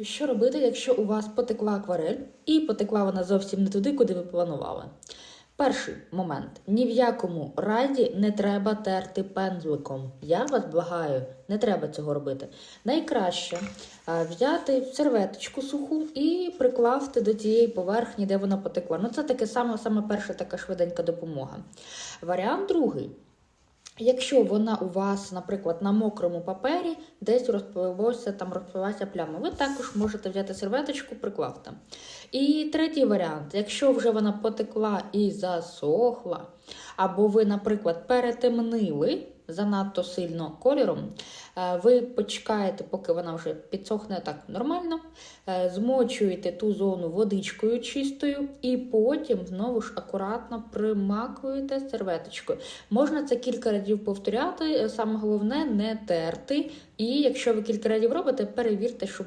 Що робити, якщо у вас потекла акварель і потекла вона зовсім не туди, куди ви планували? Перший момент: ні в якому разі не треба терти пензликом. Я вас благаю, не треба цього робити. Найкраще взяти серветочку суху і прикласти до тієї поверхні, де вона потекла. Ну, це таке саме, саме перша така швиденька допомога. Варіант другий. Якщо вона у вас, наприклад, на мокрому папері десь розпливося, там розпливася пляма, ви також можете взяти серветочку, прикласти. І третій варіант: якщо вже вона потекла і засохла, або ви, наприклад, перетемнили занадто сильно кольором, е, ви почекаєте, поки вона вже підсохне так нормально, е, змочуєте ту зону водичкою чистою, і потім знову ж акуратно примакуєте серветочкою. Можна це кілька разів повторяти. е, Саме головне не терти. І якщо ви кілька разів робите, перевірте, щоб